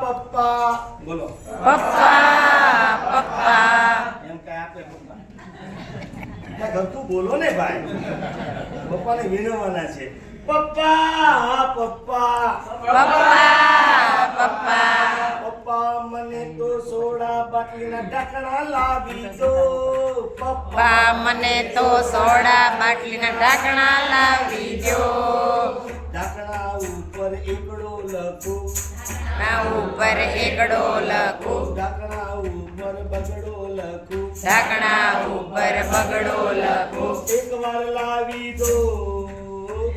પપ્પા બોલો. પપ્પા પપ્પા. એમ કઈ આપે પપ્પા? ત્યાં ઘરતું બોલો ને ભાઈ. પપ્પાને વિનવવાના છે. પપ્પા પપ્પા. પપ્પા પપ્પા. પપ્પા મને તો સોડા બાટલીના ઢાંકણા લાવી દો. પપ્પા મને તો સોડા બાટલીના ઢાંકણા લાવી દો. ઉપર એકડો લખો. ના ઉપર એકડો લખો. ઢાકણા ઉપર બગડો લખો. ઢાકણા ઉપર બગડો લખો. એક વાર લાવી દો.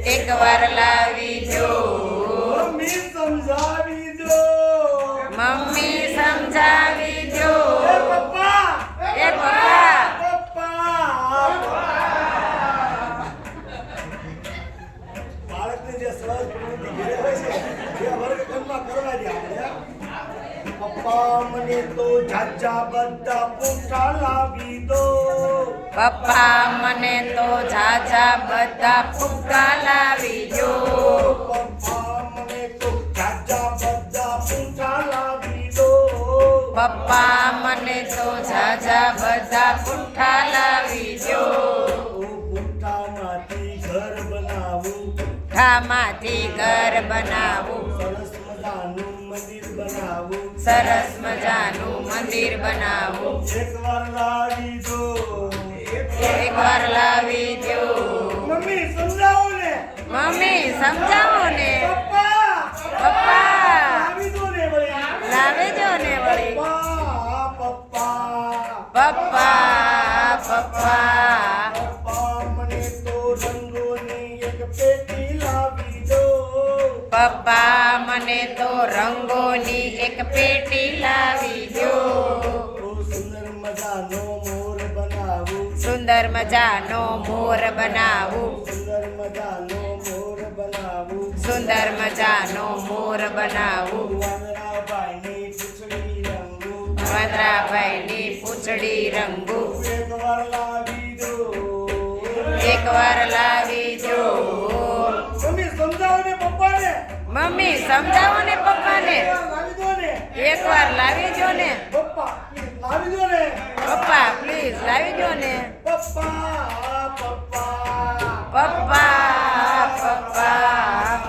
એક વાર લાવી દો. મમ્મી સમજાવી દો. મમ્મી સમજાવી દો એ પપ્પા એ પપ્પા પપ્પા બાળકને જે સહજ પ્રવૃત્તિ ઘરે હોય છે એ વર્ગખંડમાં કરવા દે આપણે પપ્પા મને તો જાજા બધા પૂઠા લાવી દો. પપ્પા મને તો ઝાઝા બધા પૂઠા લાવી દો. પપ્પા મને તો જાજા બધા પૂઠા લાવી દો. પપ્પા મને તો ઝાઝા બધા પુઠ્ઠા લાવી દો. પૂઠામાંથી ઘર બનાવું. ઠામાંથી ઘર બનાવું. સરસ મજાનું મંદિર બનાવું. સરસ મજાનું મંદિર બનાવો. એકવાર લાવી દો એકવાર લાવી દો મમ્મી સમજાવો ને મમ્મી સમજાવો ને પપ્પા! પપ્પા! લાવી દો ને વળી. લાવી દો ને વળી પપ્પા પપ્પા. પપ્પા મને તો રંગોની એક પેટી લાવી દો પપ્પા મને તો રંગોની એક પેટી લાવી ઓ સુંદર મજાનો મોર બનાવું. સુંદર મજાનો મોર બનાવું. સુંદર મજાનો મોર બનાવું સુંદર મજાનો મોર બનાવું વાંદરાભાઈની પૂંછડી રંગું. એકવાર લાવી દો. એકવાર લાવી દો સમજાવો ને પપ્પાને. મમ્મી સમજાવો ને પપ્પાને? એકવાર લાવી જો ને. પપ્પા લાવી દો ને. પપ્પા પ્લીઝ લાવી દો ને. પપ્પા પપ્પા. પપ્પા પપ્પા.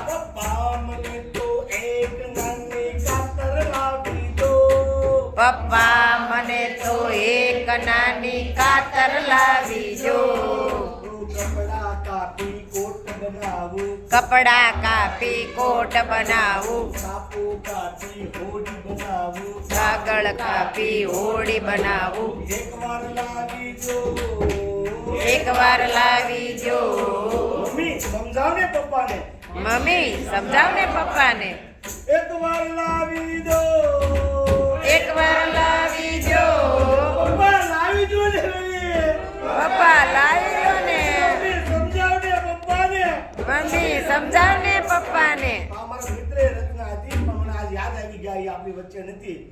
પપ્પા મને તો એક નાની કાતર લાવી દો. કપડા કાપી કોટ બનાવું. કાપો કાપી હોડી બનાવું કાગળ કાપી હોડી બનાવું. એકવાર લાવી દો એકવાર લાવી જો મમ્મી સમજાવ ને પપ્પાને? મમ્મી સમજાવ ને પપ્પાને એકવાર લાવી દો એકવાર લાવી મમ્મી સમજાવ ને પપ્પાને. મારા મિત્રે રચના હતી પણ મને આજ યાદ આવી ગયા આપણી વચ્ચે નથી.